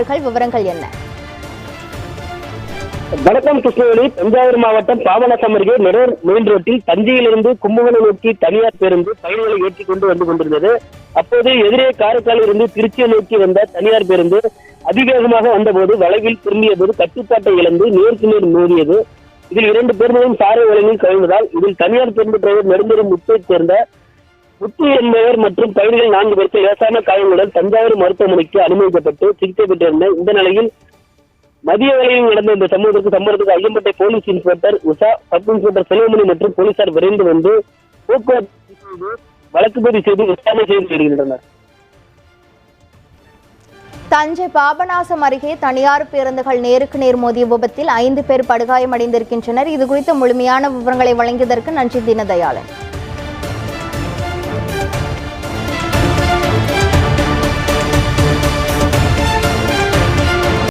அவர்கள் விவரங்கள் என்ன? வணக்கம் கிருஷ்ணவேணி. தஞ்சாவூர் மாவட்டம் பாபநாசம் அருகே நெரூர் மெயின் ரோட்டில் தஞ்சையிலிருந்து கும்பகோணம் நோக்கி தனியார் பேருந்து பயணிகளை ஏற்றி கொண்டு வந்து கொண்டிருந்தது. அப்போது எதிரே காரைக்காலில் இருந்து திருச்சியை நோக்கி வந்த தனியார் பேருந்து அதிவேகமாக வந்தபோது வளைவில் திரும்பிய போது கட்டுப்பாட்டை இழந்து நேருக்கு நேர் மோதியது. இதில் இரண்டு பேருந்துகளும் சாரை வளைவில் கவிழ்ந்ததால் இதில் தனியார் பேருந்து டிரைவர் நெடுந்தெரு முத்தைச் சேர்ந்த முத்து என்பவர் மற்றும் பயணிகள் நான்கு பேருக்கு லேசான காயங்களுடன் தஞ்சாவூர் மருத்துவமனைக்கு அனுமதிக்கப்பட்டு சிகிச்சை பெற்றிருந்த இந்த நிலையில் மதிய வேளையில் நடந்த இந்த சம்பவத்திற்கு சம்பவத்துக்கு Ayyampettai police inspector Usha sub inspector Selvamani மற்றும் போலீசார் விரைந்து வந்து போக்குவரத்து செய்து வழக்கு பதிவு செய்து விசாரணை செய்து வருகின்றனர். தஞ்சை பாபநாசம் அருகே தனியார் பேருந்துகள் நேருக்கு நேர் மோதிய விபத்தில் ஐந்து பேர் படுகாயமடைந்திருக்கின்றனர். இது குறித்த முழுமையான விவரங்களை வழங்கியதற்கு நன்றி தினதயாளன்.